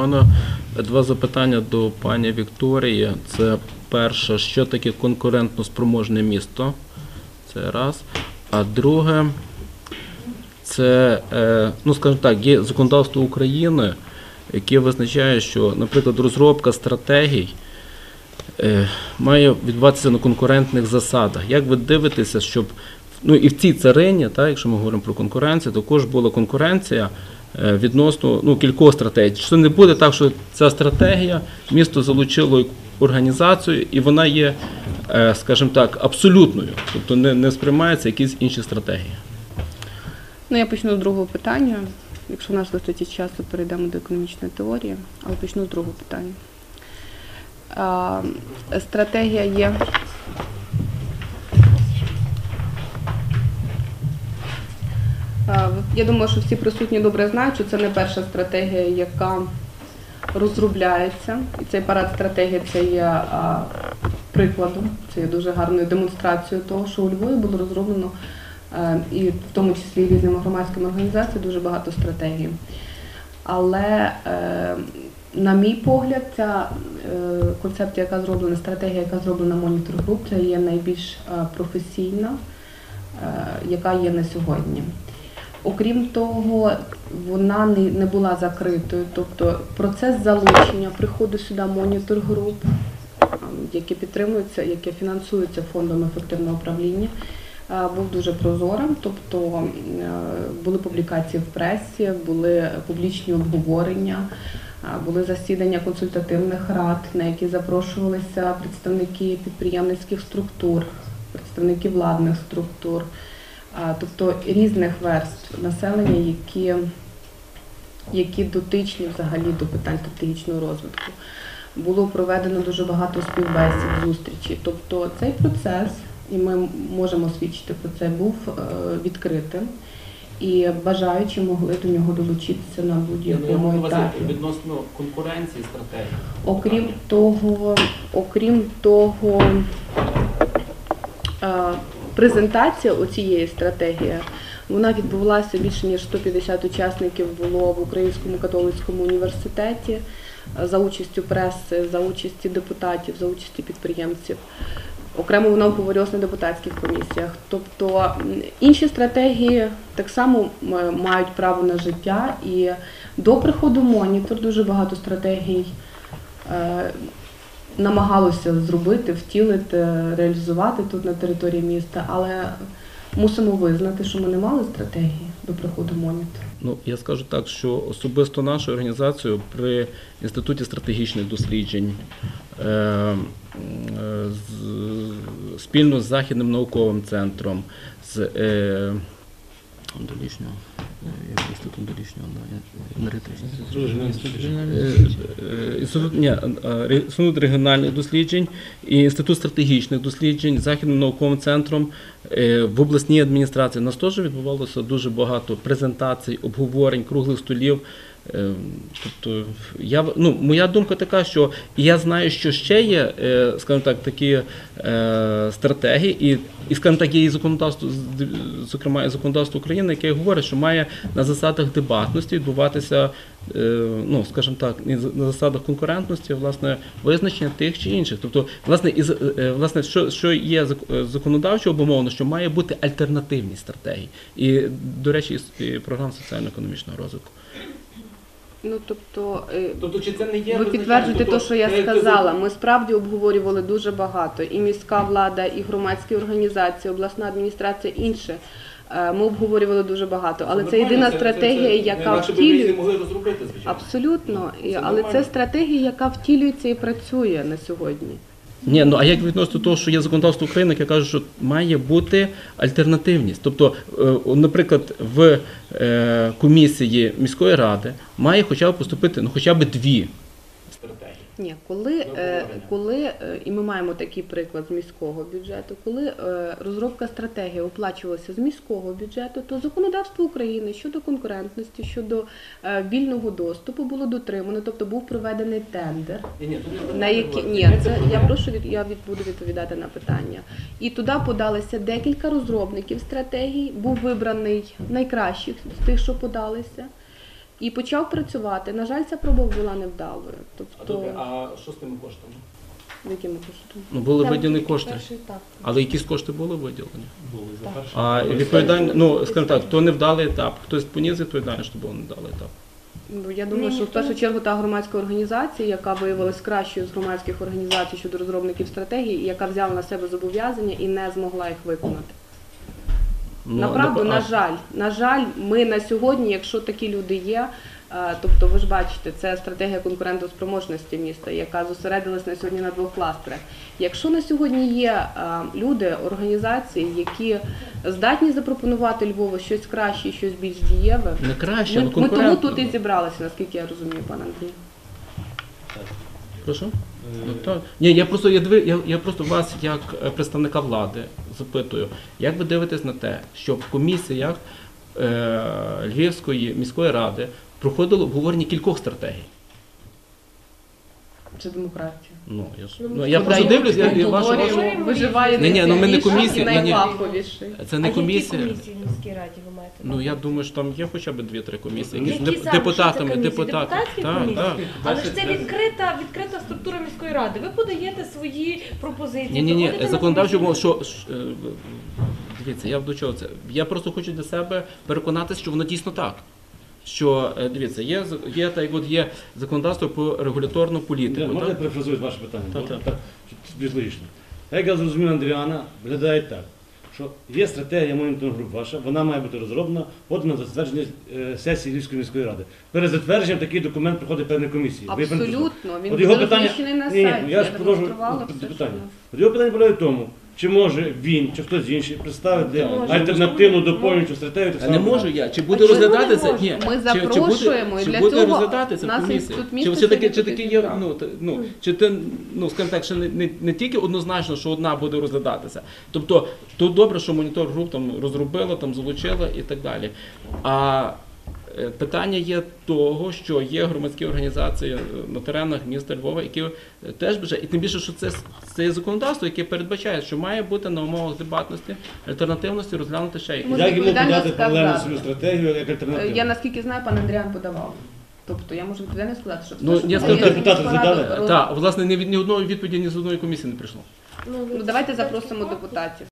мене два запитання до пані Вікторії. Це перше, що таке конкурентно спроможне місто? Це раз. А друге, це, е, ну скажімо так, є законодавство України, яке визначає, що, наприклад, розробка стратегій е, має відбуватися на конкурентних засадах. Як ви дивитеся, щоб ну і в цій царині, так, якщо ми говоримо про конкуренцію, також була конкуренція відносно ну, кількох стратегій. Що не буде так, що ця стратегія місто залучило організацію, і вона є, е, скажімо так, абсолютною, тобто не, не сприймаються якісь інші стратегії. Ну, я почну з другого питання. Якщо в нас вистачить часу, перейдемо до економічної теорії, але почну з другого питання. Стратегія є. Я думаю, що всі присутні добре знають, що це не перша стратегія, яка розробляється. І цей парад стратегії це є прикладом, це є дуже гарною демонстрацією того, що у Львові було розроблено е, і в тому числі різними громадськими організаціями дуже багато стратегій. Але, е, на мій погляд, ця е, концепція, яка зроблена, стратегія, яка зроблена монітор груп, це є найбільш професійна, яка є на сьогодні. Окрім того, вона не, була закритою, тобто процес залучення приходу сюди монітор груп, ем, які підтримуються, які фінансуються фондом ефективного управління, е, був дуже прозорим. Тобто е, були публікації в пресі, були публічні обговорення, е, були засідання консультативних рад, на які запрошувалися представники підприємницьких структур, представники владних структур, тобто різних верств населення, які, які дотичні взагалі до питань стратегічного розвитку. Було проведено дуже багато співбесід, зустрічей. Тобто цей процес, і ми можемо свідчити про це, був е, відкритим. І бажаючі могли до нього долучитися на будь-якому етапі. відносно конкуренції стратегії. Окрім того, окрім того, е, презентація цієї стратегії вона відбулася більше ніж 150 учасників було в Українському католицькому університеті за участю преси, за участі депутатів, за участі підприємців. Окремо вона обговорювалася на депутатських комісіях. Тобто інші стратегії так само мають право на життя. І до приходу монітор дуже багато стратегій е, намагалося зробити, втілити, реалізувати тут на території міста, але мусимо визнати, що ми не мали стратегії до приходу монітор. Ну, я скажу так, що особисто нашу організацію при Інституті стратегічних досліджень е, е, спільно з Західним науковим центром, з е, інститут енергетичний. Е, е, ні, е, Інститут регіональних досліджень і Інститут стратегічних досліджень Західним науковим центром в обласній адміністрації. У нас теж відбувалося дуже багато презентацій, обговорень, круглих столів. Е, Тобто, я, ну, моя думка така, що я знаю, що ще є, е, скажімо так, такі е, стратегії, і, і скажімо так, є і законодавство, зокрема, і законодавство України, яке говорить, що має на засадах дебатності відбуватися, е, ну, скажімо так, на засадах конкурентності, власне, визначення тих чи інших. Тобто, власне, і, е, власне, що, що є законодавчо обумовлено, що має бути альтернативні стратегії. І, до речі, і програм соціально-економічного розвитку. Ну тобто. е, Тобто, чи це не є Ви підтверджуєте те, що я сказала. Ми справді обговорювали дуже багато. І міська влада, і громадські організації, обласна адміністрація, інше. Е, Ми обговорювали дуже багато. Але це єдина стратегія, яка втілює. могли розробити, звичайно. Абсолютно. Це Але нормально. це стратегія, яка втілюється і працює на сьогодні. Ні, ну а як відносно того, що є законодавство України, яке каже, що має бути альтернативність. Тобто, е, наприклад, в е, комісії міської ради має хоча б поступити ну, хоча б дві стратегії. Ні, коли, е, коли е, і ми маємо такий приклад з міського бюджету, коли е, розробка стратегії оплачувалася з міського бюджету, то законодавство України щодо конкурентності, щодо вільного доступу було дотримано, тобто був проведений тендер. На які ні, це я прошу від я буду відповідати на питання. І туди подалися декілька розробників стратегій. Був вибраний найкращих з тих, що подалися. І почав працювати. На жаль, ця проба була невдалою. А Тобто, добре, а що з тими коштами? якими коштами? Ну були Там виділені тільки кошти, перший етап. але якісь кошти були виділені. Були за Так. перший. А відповідальність, ну скажімо так, то невдалий етап. Хтось поніс відповідальність, що був невдалий етап. Ну, Я думаю, Ні, що в ніхто першу не- чергу та громадська організація, яка виявилась кращою з громадських організацій щодо розробників стратегії, і яка взяла на себе зобов'язання і не змогла їх виконати. Ну, Направду, на жаль, на жаль, ми на сьогодні, якщо такі люди є, е, тобто ви ж бачите, це стратегія конкурентоспроможності міста, яка зосередилась на сьогодні на двох кластерах. Якщо на сьогодні є е, люди, організації, які здатні запропонувати Львову щось краще, щось більш дієве, Не краще, ми, але ми тому тут і зібралися, наскільки я розумію, пан Андрій. Прошу? Е, Ну, так. Ні, я просто я, диви- я, я просто вас, як е, представника влади, запитую, як ви дивитесь на те, що в комісіях е, Львівської міської ради проходило обговорення кількох стратегій? Це демократія. Ну, я, ж, Ну, ну, я просто дивлюсь, я, я вашу, вашу, виживає Ні, ні, ну ми не комісія, і ні, це а не які комісія. комісії в міській раді ви маєте? на Ну увазі? я думаю, що там є хоча б дві-три комісії, які, саме? депутатами, Що це комісії? депутати. Депутатські Так, комісії? так. Але ж це відкрита, відкрита структура міської ради. Ви подаєте свої пропозиції. Ні, ні, ні, приходите на законодавчо комісію. мов, що що, е, дивіться, я до чого це. Я просто хочу для себе переконатися, що воно дійсно так. Що е, дивіться, є з- є так, от є законодавство про регуляторну політику. Можна я перефразую ваше питання? Так, так. так, більш логічно. Як я зрозумів Андріана, виглядає так, що є стратегія моніторинг груп ваша, вона має бути розроблена, подана на затвердження е, сесії Львівської міської ради. Перед затвердженням такий документ проходить певні комісії. Абсолютно. Він буде питання- розміщений на Ні, ні, сайті. ну, я ж продовжу питання. От Його питання полягає в тому, чи може він, чи хтось інший представити Може. альтернативну доповнюючу стратегію. так А не можу я. Чи буде розглядатися? Ні. Ми запрошуємо, і чи для буде цього розглядатися в комісії? Чи, міста чи таке, чи сьогодні таке є, ну, ну, чи ти, ну, скажімо так, що не, не, не тільки однозначно, що одна буде розглядатися. Тобто, тут добре, що монітор груп там розробила, там залучила і так далі. А питання є того, що є громадські організації е, на теренах міста Львова, які е, теж вже, і тим більше, що це, це є законодавство, яке передбачає, що має бути на умовах дебатності, альтернативності розглянути ще. Можна Як йому подати паралельно свою стратегію як Е, альтернативу? Я наскільки знаю, пан Андріан подавав. Тобто я можу відповідально сказати, що Ну, що я скажу, депутати задали? Так, власне, ні від ні одної відповіді ні з одної комісії не прийшло. Ну, Ну, давайте запросимо депутатів.